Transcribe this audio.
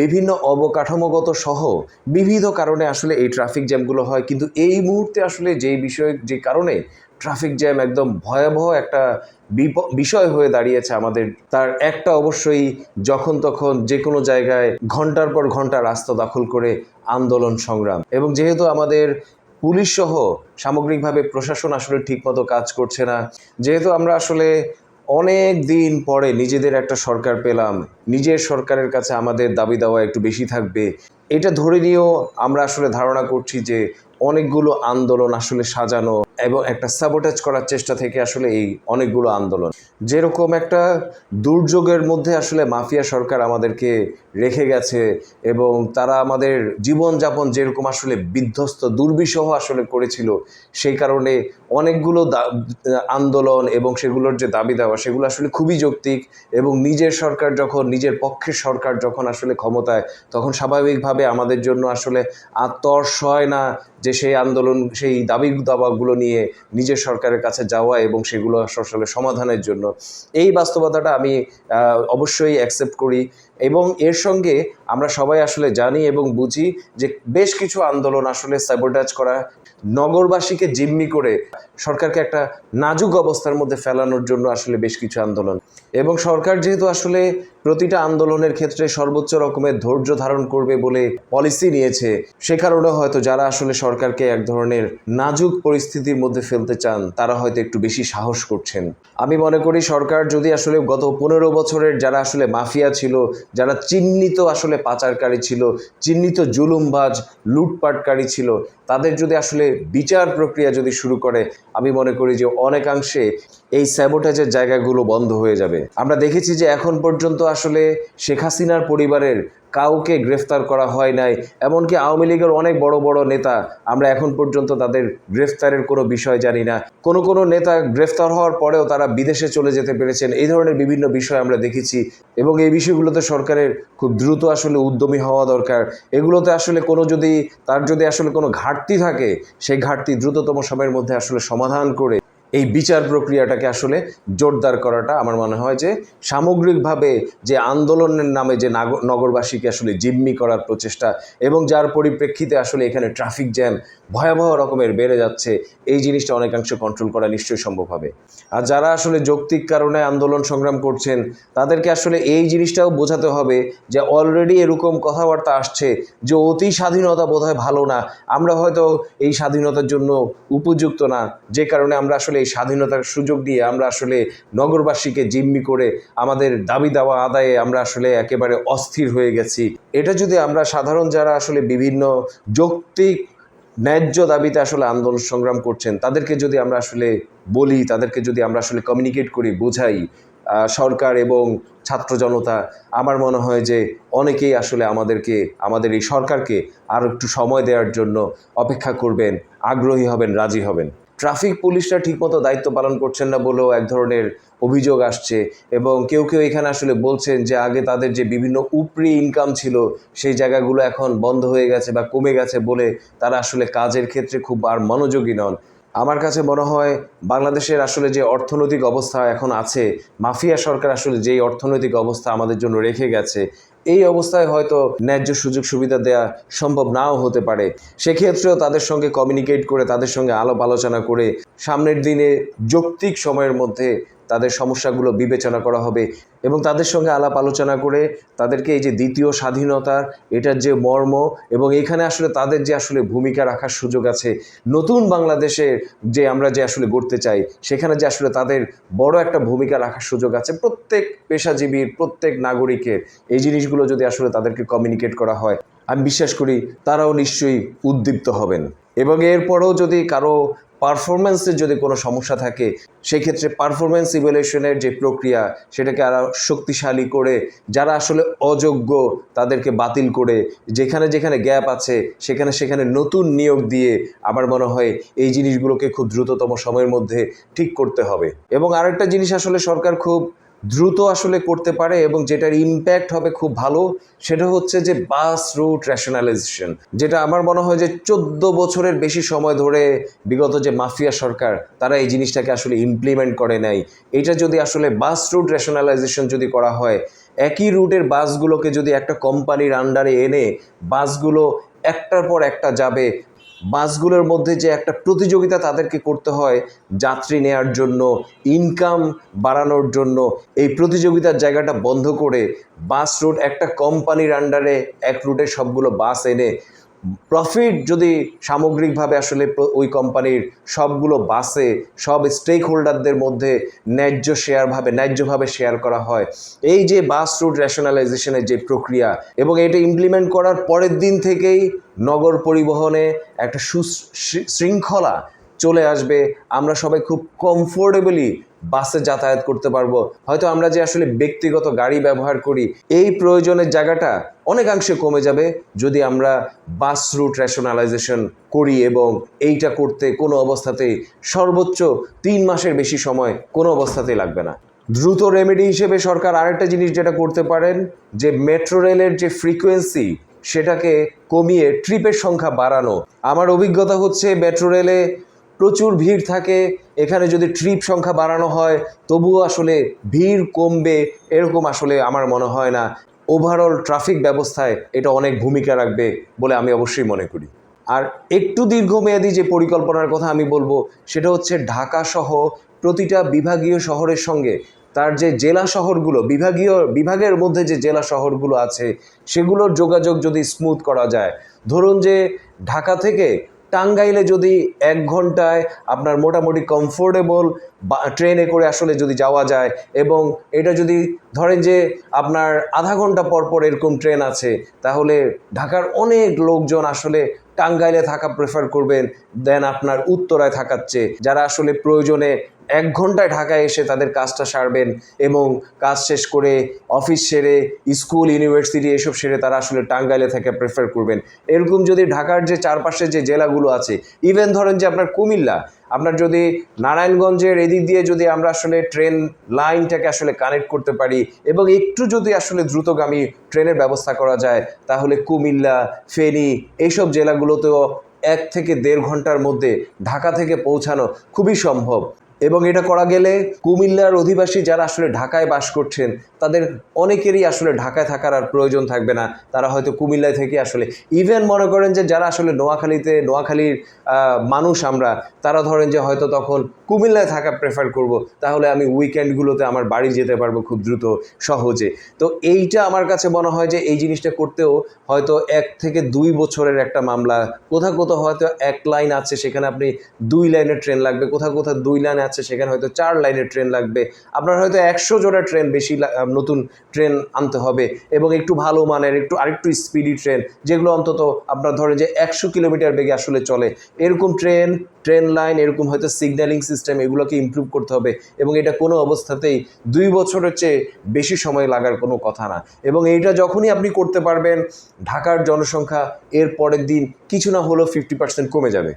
বিভিন্ন অবকাঠামোগত সহ বিবিধ কারণে আসলে এই ট্রাফিক জ্যামগুলো হয়। কিন্তু এই মুহূর্তে আসলে যেই বিষয়, যে কারণে ট্রাফিক জ্যাম একদম ভয়াবহ একটা বিষয় হয়ে দাঁড়িয়েছে আমাদের। তার একটা অবশ্যই যখন তখন যে কোনো জায়গায় ঘণ্টার পর ঘণ্টা রাস্তা দখল করে আন্দোলন সংগ্রাম। এবং যেহেতু আমাদের পুলিশ সহ সামগ্রিকভাবে প্রশাসন আসলে ঠিকমতো কাজ করছে না, যেহেতু আমরা আসলে অনেক দিন পরে নিজেদের একটা সরকার পেলাম। নিজের সরকারের কাছে আমাদের দাবি দাওয়া একটু বেশি থাকবে। এটা ধরে নিয়েও আমরা আসলে ধারণা করছি যে অনেকগুলো আন্দোলন আসলে সাজানো এবং একটা সাবোটেজ করার চেষ্টা থেকে আসলে এই অনেকগুলো আন্দোলন। যেরকম একটা দুর্যোগের মধ্যে আসলে মাফিয়া সরকার আমাদেরকে রেখে গেছে এবং তারা আমাদের জীবনযাপন যেরকম আসলে বিধ্বস্ত, দুর্বিষহ আসলে করেছিল, সেই কারণে অনেকগুলো আন্দোলন এবং সেগুলোর যে দাবি দেওয়া, সেগুলো আসলে খুবই যৌক্তিক এবং নিজের সরকার যখন, নিজের পক্ষের সরকার যখন আসলে ক্ষমতায়, তখন স্বাভাবিকভাবে আমাদের জন্য আসলে আত্মর সয় না যে সেই আন্দোলন, সেই দাবি দাবাগুলো নিয়ে নিজের সরকারের কাছে যাওয়া এবং সেগুলো আসলে সমাধানের জন্য। এই বাস্তবতাটা আমি অবশ্যই অ্যাকসেপ্ট করি। এবং এর সঙ্গে আমরা সবাই আসলে জানি এবং বুঝি যে বেশ কিছু আন্দোলন আসলে স্যাবোটাজ করা, নগরবাসীকে জিম্মি করে সরকারকে একটা নাজুক অবস্থার মধ্যে ফেলানোর জন্য আসলে বেশ কিছু আন্দোলন। এবং সরকার যেহেতু আসলে প্রতিটা আন্দোলনের ক্ষেত্রে সর্বোচ্চ রকমের ধৈর্য ধারণ করবে বলে পলিসি নিয়েছে, সে কারণে হয়তো যারা আসলে সরকারকে এক ধরনের নাজুক পরিস্থিতির মধ্যে ফেলতে চান, তারা হয়তো একটু বেশি সাহস করছেন। আমি মনে করি সরকার যদি আসলে গত পনেরো বছরের যারা আসলে মাফিয়া ছিল যারা চিহ্নিত আসলে পাচারকারী ছিল, চিহ্নিত জুলুমবাজ, লুটপাটকারী ছিল, তাদের যদি আসলে বিচার প্রক্রিয়া যদি শুরু করে, আমি মনে করি যে অনেকাংশে এই স্যাবোটাজের জায়গাগুলো বন্ধ হয়ে যাবে। আমরা দেখেছি যে এখন পর্যন্ত আসলে শেখ হাসিনার পরিবারের কাউকে গ্রেফতার করা হয় নাই। এমনকি আওয়ামী লীগের অনেক বড় বড় নেতা, আমরা এখন পর্যন্ত তাদের গ্রেফতারের কোনো বিষয় জানি না। কোনো কোনো নেতা গ্রেফতার হওয়ার পরেও তারা বিদেশে চলে যেতে পেরেছেন। এই ধরনের বিভিন্ন বিষয় আমরা দেখেছি। এবং এই বিষয়গুলোতে সরকারের খুব দ্রুত আসলে উদ্যমী হওয়া দরকার। এগুলোতে আসলে কোনো যদি, তার যদি আসলে কোনো ঘাটতি থাকে, সেই ঘাটতি দ্রুততম সময়ের মধ্যে আসলে সমাধান করে এই বিচার প্রক্রিয়াটাকে আসলে জোরদার করাটা আমার মনে হয় যে সামগ্রিকভাবে যে আন্দোলনের নামে যে নাগ- নগরবাসীকে আসলে জিম্মি করার প্রচেষ্টা এবং যার পরিপ্রেক্ষিতে আসলে এখানে ট্রাফিক জ্যাম ভয়াবহ রকমের বেড়ে যাচ্ছে, এই জিনিসটা অনেকাংশে কন্ট্রোল করা নিশ্চয়ই সম্ভব হবে। আর যারা আসলে যৌক্তিক কারণে আন্দোলন সংগ্রাম করছেন, তাদেরকে আসলে এই জিনিসটাও বোঝাতে হবে যে অলরেডি এরকম কথাবার্তা আসছে যে অতি স্বাধীনতা বোধহয় ভালো না, আমরা হয়তো এই স্বাধীনতার জন্য উপযুক্ত না, যে কারণে আমরা আসলে এই স্বাধীনতার সুযোগ দিয়ে আমরা আসলে নগরবাসীকে জিম্মি করে আমাদের দাবি দাওয়া আদায়ে আমরা আসলে একেবারে অস্থির হয়ে গেছি। এটা যদি আমরা সাধারণ যারা আসলে বিভিন্ন যৌক্তিক, ন্যায্য দাবিতে আসলে আন্দোলন সংগ্রাম করছেন, তাদেরকে যদি আমরা আসলে বলি, তাদেরকে যদি আমরা আসলে কমিউনিকেট করি, বোঝাই সরকার এবং ছাত্র জনতা, আমার মনে হয় যে অনেকেই আসলে আমাদেরকে, আমাদের এই সরকারকে আরও একটু সময় দেওয়ার জন্য অপেক্ষা করবেন, আগ্রহী হবেন, রাজি হবেন। ট্রাফিক পুলিশরা ঠিকমতো দায়িত্ব পালন করছেন না বলেও এক ধরনের অভিযোগ আসছে এবং কেউ কেউ এখানে আসলে বলছেন যে আগে তাদের যে বিভিন্ন উপরি ইনকাম ছিল সেই জায়গাগুলো এখন বন্ধ হয়ে গেছে বা কমে গেছে বলে তারা আসলে কাজের ক্ষেত্রে খুব আর মনোযোগী নন। আমার কাছে মনে হয় বাংলাদেশের আসলে যে অর্থনৈতিক অবস্থা এখন আছে, মাফিয়া সরকার আসলে যেই অর্থনৈতিক অবস্থা আমাদের জন্য রেখে গেছে এই অবস্থায় হয়তো ন্যায্য সুযোগ সুবিধা দেয়া সম্ভব নাও হতে পারে। সেক্ষেত্রেও তাদের সঙ্গে কমিউনিকেট করে, তাদের সঙ্গে আলাপ আলোচনা করে, সামনের দিনে যৌক্তিক সময়ের মধ্যে তাদের সমস্যাগুলো বিবেচনা করা হবে এবং তাদের সঙ্গে আলাপ আলোচনা করে তাদেরকে এই যে দ্বিতীয় স্বাধীনতার এটার যে মর্ম এবং এখানে আসলে তাদের যে আসলে ভূমিকা রাখার সুযোগ আছে, নতুন বাংলাদেশের যে আমরা যে আসলে গড়তে চাই, সেখানে যে আসলে তাদের বড় একটা ভূমিকা রাখার সুযোগ আছে। প্রত্যেক পেশাজীবীর, প্রত্যেক নাগরিকের এই জিনিসগুলো যদি আসলে তাদেরকে কমিউনিকেট করা হয়, আমি বিশ্বাস করি তারাও নিশ্চয়ই উদ্দীপ্ত হবেন। এবং এরপরেও যদি কারও পারফরমেন্সের যদি কোনো সমস্যা থাকে, সেক্ষেত্রে পারফরমেন্স ইভ্যালুয়েশনের যে প্রক্রিয়া, সেটাকে আরও শক্তিশালী করে, যারা আসলে অযোগ্য, তাদেরকে বাতিল করে, যেখানে যেখানে গ্যাপ আছে, সেখানে সেখানে নতুন নিয়োগ দিয়ে আমার মনে হয় এই জিনিসগুলোকে খুব দ্রুততম সময়ের মধ্যে ঠিক করতে হবে। এবং আরেকটা জিনিস আসলে সরকার খুব দ্রুত আসলে করতে পারে এবং যেটার ইম্প্যাক্ট হবে খুব ভালো, সেটা হচ্ছে যে বাস রুট রেশনালাইজেশন যেটা আমার মনে হয় যে চোদ্দ বছরের বেশি সময় ধরে বিগত যে মাফিয়া সরকার, তারা এই জিনিসটাকে আসলে ইমপ্লিমেন্ট করে নাই। এটা যদি আসলে বাস রুট রেশনালাইজেশন যদি করা হয়, একই রুটের বাসগুলোকে যদি একটা কোম্পানির আন্ডারে এনে বাসগুলো একটার পর একটা যাবে বাসগুলোর মধ্যে যে একটা প্রতিযোগিতা তাদেরকে করতে হয় যাত্রী নেয়ার জন্য ইনকাম বাড়ানোর জন্য, এই প্রতিযোগিতার জায়গাটা বন্ধ করে বাস রুট একটা কোম্পানির আন্ডারে এক রুটে সবগুলো বাস এনে প্রফিট যদি সামগ্রিকভাবে আসলে ওই কোম্পানির সবগুলো বাসে, সব স্টেক হোল্ডারদের মধ্যে ন্যায্য শেয়ারভাবে ন্যায্যভাবে শেয়ার করা হয়, এই যে বাস রুট রেশনালাইজেশনের যে প্রক্রিয়া এবং এটা ইমপ্লিমেন্ট করার পরের দিন থেকেই নগর পরিবহনে একটা সুশৃঙ্খলা চলে আসবে। আমরা সবাই খুব কমফোর্টেবলি বাসে যাতায়াত করতে পারব। হয়তো আমরা যে আসলে ব্যক্তিগত গাড়ি ব্যবহার করি, এই প্রয়োজনের জায়গাটা অনেকাংশে কমে যাবে যদি আমরা বাস রুট রেশনালাইজেশন করি এবং এইটা করতে কোনো অবস্থাতেই সর্বোচ্চ তিন মাসের বেশি সময় কোনো অবস্থাতেই লাগবে না। দ্রুত রেমেডি হিসেবে সরকার আরেকটা জিনিস যেটা করতে পারেন, যে মেট্রো রেলের যে ফ্রিকোয়েন্সি সেটাকে কমিয়ে ট্রিপের সংখ্যা বাড়ানো। আমার অভিজ্ঞতা হচ্ছে মেট্রো রেলে প্রচুর ভিড় থাকে, এখানে যদি ট্রিপ সংখ্যা বাড়ানো হয়, তবুও আসলে ভিড় কমবে, এরকম আসলে আমার মনে হয় না। ওভারঅল ট্রাফিক ব্যবস্থায় এটা অনেক ভূমিকা রাখবে বলে আমি অবশ্যই মনে করি। আর একটু দীর্ঘমেয়াদী যে পরিকল্পনার কথা আমি বলব, সেটা হচ্ছে ঢাকা সহ প্রতিটা বিভাগীয় শহরের সঙ্গে তার যে জেলা শহরগুলো, বিভাগীয়, বিভাগের মধ্যে যে জেলা শহরগুলো আছে, সেগুলোর যোগাযোগ যদি স্মুথ করা যায়, ধরুন যে ঢাকা থেকে টাঙ্গাইলে যদি এক ঘন্টায় আপনার মোটামুটি কমফোর্টেবল ট্রেনে করে আসলে যদি যাওয়া যায় এবং এটা যদি ধরেন যে আপনার আধা ঘণ্টা পর পর এরকম ট্রেন আছে, তাহলে ঢাকার অনেক লোকজন আসলে টাঙ্গাইলে থাকা প্রেফার করবেন দেন আপনার উত্তরায় থাকাচ্ছে যারা আসলে প্রয়োজনে এক ঘন্টায় ঢাকায় এসে তাদের কাজটা সারবেন এবং কাজ শেষ করে অফিস সেরে, স্কুল, ইউনিভার্সিটি এসব সেরে তারা আসলে টাঙ্গাইলে থেকে প্রেফার করবেন। এরকম যদি ঢাকার যে চারপাশে যে জেলাগুলো আছে ইভেন ধরেন যে আপনার কুমিল্লা, আপনার যদি নারায়ণগঞ্জের এদিক দিয়ে যদি আমরা আসলে ট্রেন লাইনটাকে আসলে কানেক্ট করতে পারি এবং একটু যদি আসলে দ্রুতগামী ট্রেনের ব্যবস্থা করা যায়, তাহলে কুমিল্লা, ফেনী এইসব জেলাগুলোতেও এক থেকে দেড় ঘণ্টার মধ্যে ঢাকা থেকে পৌঁছানো খুবই সম্ভব। এবং এটা করা গেলে কুমিল্লার অধিবাসী যারা আসলে ঢাকায় বাস করছেন, তাদের অনেকেরই আসলে ঢাকায় থাকার আর প্রয়োজন থাকবে না। তারা হয়তো কুমিল্লায় থেকে আসলে ইভেন মনে করেন যে যারা আসলে নোয়াখালীতে, নোয়াখালীর মানুষ আমরা, তারা ধরেন যে হয়তো তখন কুমিল্লায় থাকা প্রেফার করব। তাহলে আমি উইকেন্ডগুলোতে আমার বাড়ি যেতে পারব খুব দ্রুত, সহজে। তো এইটা আমার কাছে মনে হয় যে এই জিনিসটা করতেও হয়তো এক থেকে দুই বছরের একটা মামলা, কোথাও কোথাও হয়তো এক লাইন আছে, সেখানে আপনি দুই লাইনের ট্রেন লাগবে, কোথাও কোথাও দুই লাইন আছে, সেখানে হয়তো চার লাইনের ট্রেন লাগবে। আপনার হয়তো একশো জোড়া ট্রেন বেশি নতুন ট্রেন আনতে হবে এবং একটু ভালো মানের, একটু আরেকটু স্পিডি ট্রেন, যেগুলো অন্তত আপনার ধরেন যে একশো কিলোমিটার বেগে আসলে চলে। এরকম ট্রেন ট্রেন লাইন, এরকম হয়তো সিগন্যালিং সিস্টেম এগুলোকে ইমপ্রুভ করতে হবে এবং এটা কোনো অবস্থাতেই দুই বছরের চেয়ে বেশি সময় লাগার কোনো কথা না। এবং এইটা যখনই আপনি করতে পারবেন, ঢাকার জনসংখ্যা এর পরের দিন কিছু না হলেও ফিফটি পার্সেন্ট কমে যাবে।